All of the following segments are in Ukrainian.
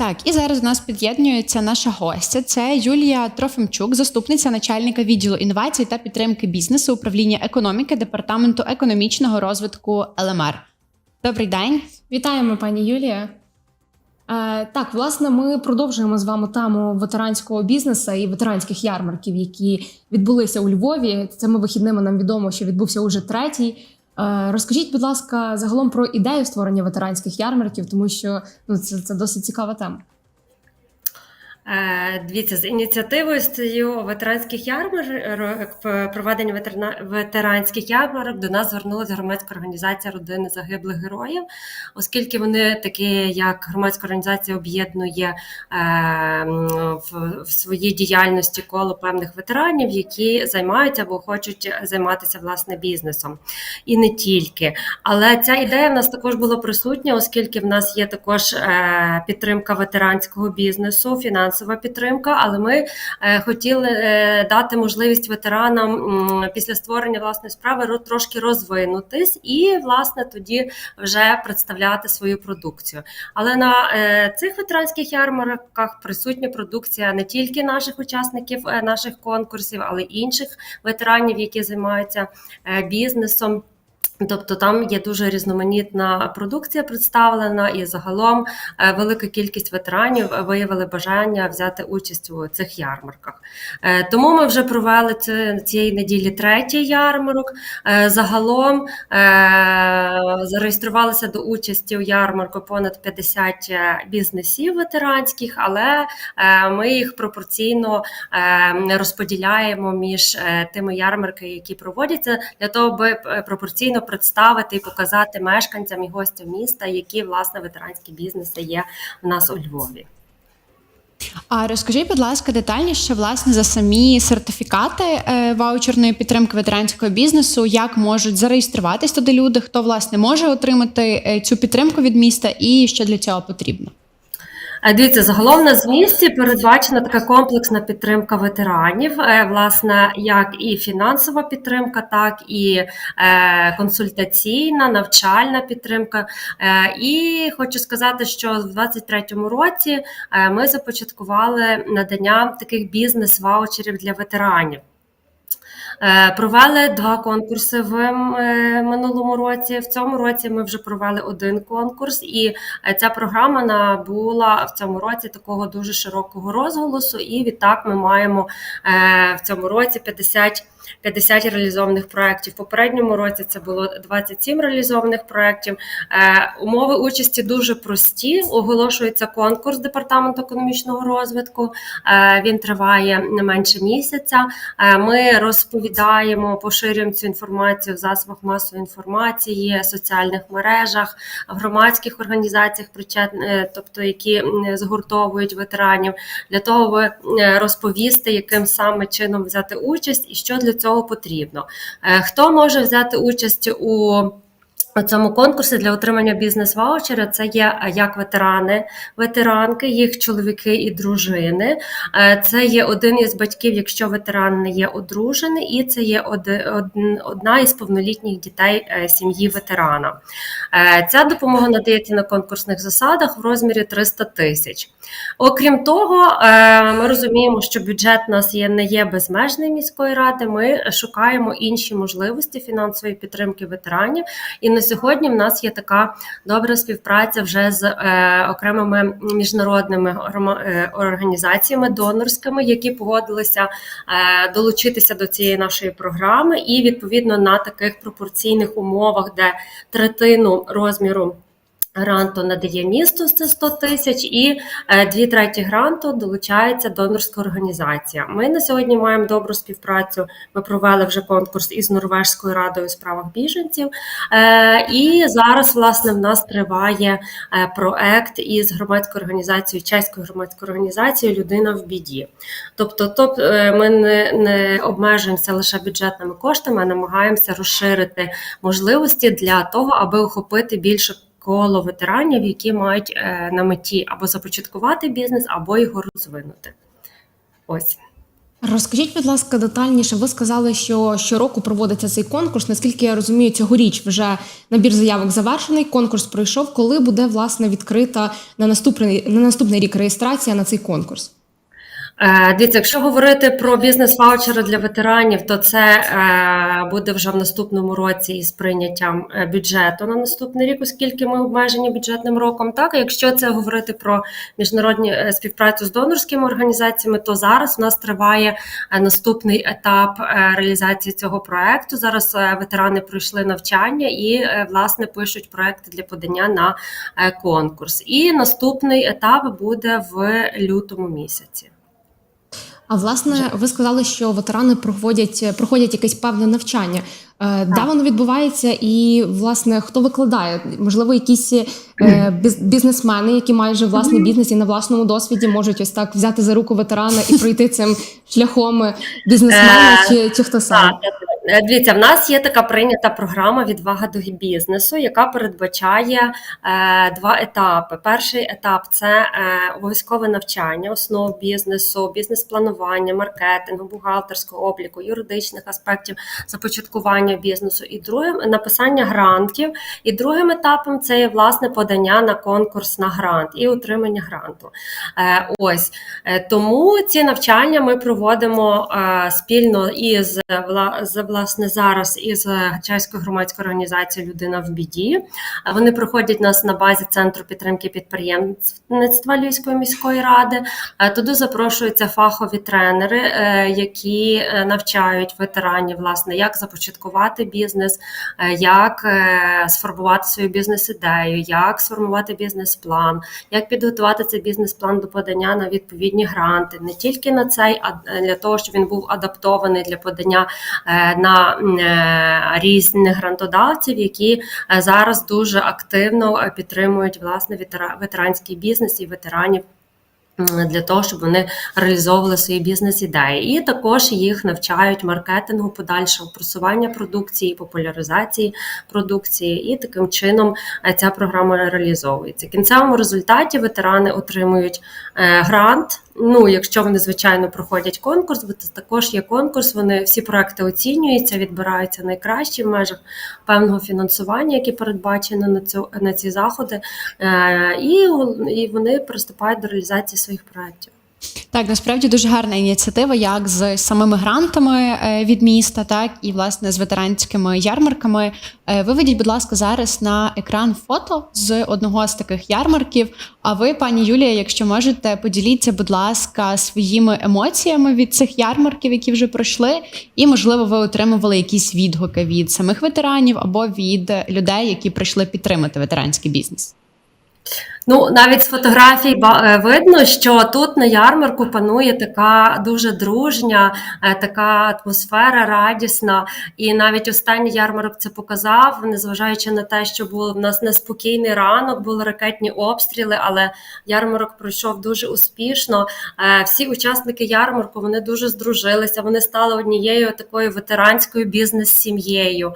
Так, і зараз до нас під'єднується наша гостя. Це Юлія Трофимчук, заступниця начальника відділу інновацій та підтримки бізнесу управління економіки департаменту економічного розвитку ЛМР. Добрий день. Вітаємо, пані Юлія. Е, так, власне, ми продовжуємо з вами тему ветеранського бізнесу і ветеранських ярмарків, які відбулися у Львові. Цими вихідними нам відомо, що відбувся уже третій. Е, розкажіть, будь ласка, загалом про ідею створення ветеранських ярмарків, тому що ну, це, це досить цікава тема. Е, Дивіться, з ініціативою стою ветеранських ярмарок, проведення ветеранських ярмарок до нас звернулася громадська організація родини загиблих героїв, оскільки вони такі, як громадська організація, об'єднує е, в, своїй діяльності коло певних ветеранів, які займаються або хочуть займатися власне бізнесом. І не тільки. Але ця ідея в нас також була присутня, оскільки в нас є також е, підтримка ветеранського бізнесу, фінансова підтримка. Але ми е, хотіли е, дати можливість ветеранам після створення власної справи ро- трошки розвинутись і, власне, тоді вже представляти свою продукцію. Але на е, цих ветеранських ярмарках присутня продукція не тільки наших учасників наших конкурсів, але й інших ветеранів, які займаються бізнесом. Тобто там є дуже різноманітна продукція представлена, і загалом е, велика кількість ветеранів виявили бажання взяти участь у цих ярмарках. Е, Тому ми вже провели цієї неділі третій ярмарок. Е, Загалом е, зареєструвалися до участі у ярмарку понад 50 бізнесів ветеранських, але е, ми їх пропорційно е, розподіляємо між е, тими ярмарками, які проводяться, для того, аби е, пропорційно представити і показати мешканцям і гостям міста, які власне ветеранські бізнеси є у нас у Львові. А розкажіть, будь ласка, детальніше власне за самі сертифікати е, ваучерної підтримки ветеранського бізнесу, як можуть зареєструватись туди люди, хто власне може отримати е, цю підтримку від міста, і що для цього потрібно. Е, Дивіться, загалом на змісті передбачена така комплексна підтримка ветеранів, е, власне, як і фінансова підтримка, так і е, консультаційна, навчальна підтримка. І хочу сказати, що в 2023 році ми започаткували надання таких бізнес-ваучерів для ветеранів. Е, Провели два конкурси в е, минулому році. В цьому році ми вже провели один конкурс, і е, ця програма набула в цьому році такого дуже широкого розголосу. І відтак ми маємо в цьому році 50 50 реалізованих проєктів. В попередньому році це було 27 реалізованих проєктів. Е, Умови участі дуже прості. Оголошується конкурс департаменту економічного розвитку. Е, Він триває не менше місяця. Е, Ми розповідаємо, поширюємо цю інформацію в засобах масової інформації, соціальних мережах, в громадських організаціях, тобто які згуртовують ветеранів, для того, е, розповісти, яким саме чином взяти участь і що для цього потрібно. Е, Хто може взяти участь у у цьому конкурсі для отримання бізнес-ваучера це є е, як ветерани, ветеранки, їх чоловіки і дружини. Е, Це є один із батьків, якщо ветеран не є одружений, і це є одна із повнолітніх дітей е, сім'ї ветерана. Ця допомога надається на конкурсних засадах в розмірі 300 тисяч. Окрім того, ми розуміємо, що бюджет у нас є не є безмежний міської ради. Ми шукаємо інші можливості фінансової підтримки ветеранів. І на сьогодні в нас є така добра співпраця вже з е, окремими міжнародними е, організаціями донорськими, які погодилися е, долучитися до цієї нашої програми, і відповідно на таких пропорційних умовах, де третину розміру. Гранту надає місто це 100 тисяч, і е, дві треті гранту долучається донорська організація. Ми на сьогодні маємо добру співпрацю. Ми провели вже конкурс із Норвежською радою у справах біженців. Е, І зараз, власне, в нас триває е, проект із громадською організацією, чеською громадською організацією Людина в біді. Тобто, топ, ми не, не обмежуємося лише бюджетними коштами, а намагаємося розширити можливості для того, аби охопити більше коло ветеранів, які мають е, на меті або започаткувати бізнес, або його розвинути. Ось. Розкажіть, будь ласка, детальніше. Ви сказали, що щороку проводиться цей конкурс. Наскільки я розумію, цьогоріч вже набір заявок завершений. Конкурс пройшов. Коли буде власне відкрита на наступний на наступний рік реєстрація на цей конкурс? Е, Дивіться, якщо говорити про бізнес-ваучери для ветеранів, то це е, буде вже в наступному році із прийняттям е, бюджету на наступний рік, оскільки ми обмежені бюджетним роком. Так, якщо це говорити про міжнародні співпрацю з донорськими організаціями, то зараз у нас триває наступний етап реалізації цього проекту. Зараз ветерани пройшли навчання і власне пишуть проекти для подання на конкурс. І наступний етап буде в лютому місяці. А власне, ви сказали, що ветерани проходять проходять якесь певне навчання. Е, Де воно відбувається, і власне хто викладає? Можливо, якісь е, бізнесмени, які мають вже власний бізнес і на власному досвіді можуть ось так взяти за руку ветерана і пройти цим шляхом е, бізнесмена, Е, чи, чи хто сам? Дивіться, в нас є така прийнята програма відвага до бізнесу, яка передбачає е, два етапи. Перший етап це е, обов'язкове навчання основ бізнесу, бізнес-планування, маркетингу, бухгалтерського обліку, юридичних аспектів започаткування бізнесу. І другим написання грантів. І другим етапом це є власне подання на конкурс на грант і отримання гранту. Е, ось Е, тому ці навчання ми проводимо е, спільно із з власне зараз із Гачайською громадською організацією Людина в біді. Вони проходять нас на базі центру підтримки підприємництва Львівської міської ради. Туди запрошуються фахові тренери, які навчають ветеранів, власне, як започаткувати бізнес, е, як е, сформувати свою бізнес-ідею, як сформувати бізнес-план, як підготувати цей бізнес-план до подання на відповідні гранти, не тільки на цей, а для того, щоб він був адаптований для подання е, на е, різних грантодавців, які е, зараз дуже активно е, підтримують власне ветера- ветеранський бізнес і ветеранів. Для того щоб вони реалізовували свої бізнес-ідеї, і також їх навчають маркетингу, подальшого просування продукції, популяризації продукції, і таким чином е, ця програма реалізовується. Кінцевому результаті ветерани отримують е, грант. Ну, якщо вони звичайно проходять конкурс, бо це також є конкурс. Вони всі проекти оцінюються, відбираються найкращі в межах певного фінансування, яке передбачено на цю на ці заходи, е, і, і вони приступають до реалізації своїх проєктів. Так, насправді дуже гарна ініціатива, як з самими грантами е, від міста, так і власне з ветеранськими ярмарками. Е, Виведіть, будь ласка, зараз на екран фото з одного з таких ярмарків. А ви, пані Юлія, якщо можете, поділіться, будь ласка, своїми емоціями від цих ярмарків, які вже пройшли, і можливо, ви отримували якісь відгуки від самих ветеранів або від людей, які прийшли підтримати ветеранський бізнес. Ну, навіть з фотографій е, видно, що тут на ярмарку панує така дуже дружня, е, така атмосфера радісна. І навіть останній ярмарок це показав, незважаючи на те, що був в нас неспокійний ранок, були ракетні обстріли, але ярмарок пройшов дуже успішно. Е, Всі учасники ярмарку вони дуже здружилися. Вони стали однією такою ветеранською бізнес-сім'єю.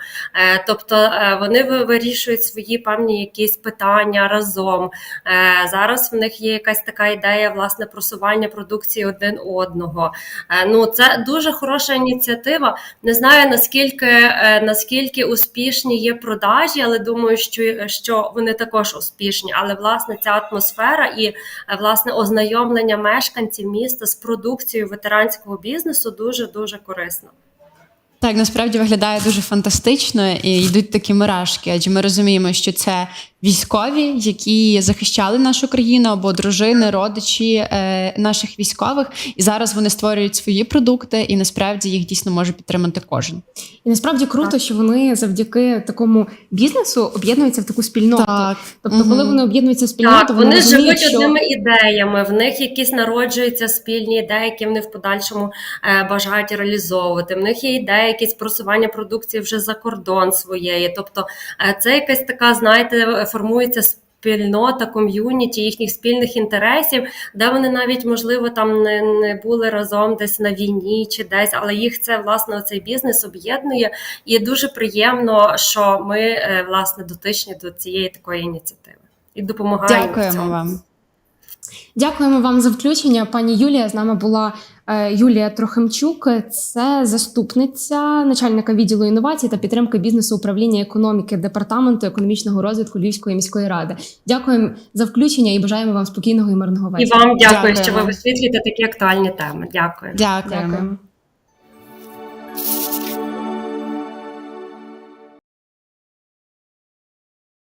Тобто вони ви- вирішують свої певні якісь питання разом. Е, Зараз в них є якась така ідея власне просування продукції один одного. Е, Ну це дуже хороша ініціатива. Не знаю наскільки е, наскільки успішні є продажі, але думаю, що, що вони також успішні. Але власне ця атмосфера і власне ознайомлення мешканців міста з продукцією ветеранського бізнесу дуже дуже корисно. Так, насправді виглядає дуже фантастично і йдуть такі мурашки, адже ми розуміємо, що це військові, які захищали нашу країну, або дружини, родичі е, наших військових, і зараз вони створюють свої продукти, і насправді їх дійсно може підтримати кожен. І насправді круто, що вони завдяки такому бізнесу об'єднуються в таку спільноту. Так. Тобто, Мгм. коли вони об'єднуються в спільноту, Так, вони розуміють, живуть що... одними ідеями, в них якісь народжуються спільні ідеї, які вони в подальшому е, бажають реалізовувати. В них є ідеї, якісь просування продукції вже за кордон своєї. Тобто, е, це якась така, знаєте, формується спільнота, ком'юніті їхніх спільних інтересів, де вони навіть можливо там не, не були разом десь на війні чи десь, але їх це власне цей бізнес об'єднує. І дуже приємно, що ми е, власне дотичні до цієї такої ініціативи і допомагаємо. в Дякуємо цьому. вам. Дякуємо вам за включення. Пані Юлія з нами була е, Юлія Трохимчук. Це заступниця начальника відділу інновацій та підтримки бізнесу управління економіки департаменту економічного розвитку Львівської міської ради. Дякуємо за включення і бажаємо вам спокійного і мирного І вам дякую, що ви висвітлюєте такі актуальні теми. Дякую. Дякуємо. Дякуємо.